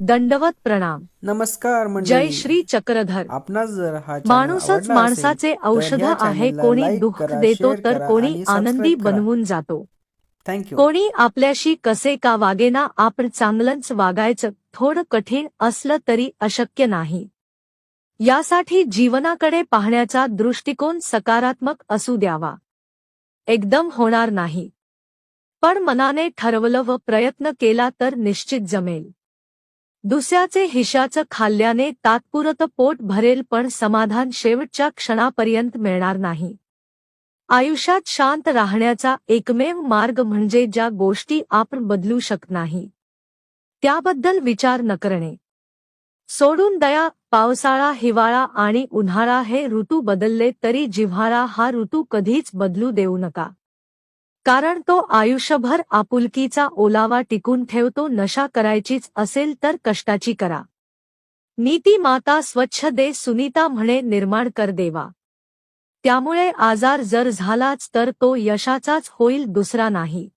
दंडवत प्रणाम. नमस्कार जय श्री चक्रधर. आपणास जर हा माणूसच माणसाचे औषध आहे कोणी दुःख देतो तर कोणी आनंदी. बनवून जातो. थँक्यू कोणी आपल्याशी कसे का वागेना आपण चांगलंच वागायचं थोडं कठीण असलं तरी अशक्य नाही. यासाठी जीवनाकडे पाहण्याचा दृष्टिकोन सकारात्मक असू द्यावा. एकदम होणार नाही. पण मनाने ठरवलं व प्रयत्न केला तर निश्चित जमेल. दुसऱ्याचे हिशाचं खाल्ल्याने तात्पुरतं पोट भरेल पण समाधान शेवटच्या क्षणापर्यंत मिळणार नाही. आयुष्यात शांत राहण्याचा एकमेव मार्ग म्हणजे ज्या गोष्टी आपण बदलू शकत नाही त्याबद्दल विचार न करणे. सोडून दया पावसाळा हिवाळा आणि उन्हाळा हे ऋतू बदलले तरी जिव्हाळा हा ऋतू कधीच बदलू देऊ नका. कारण तो आयुष्यभर आपुलकीचा ओलावा टिकून ठेवतो नशा करायचीच असेल तर कष्टाची करा. नीती माता स्वच्छ दे सुनीता म्हणे निर्माण कर देवा. त्यामुळे आजार जर झालाच तर तो यशाचाच होईल दुसरा नाही.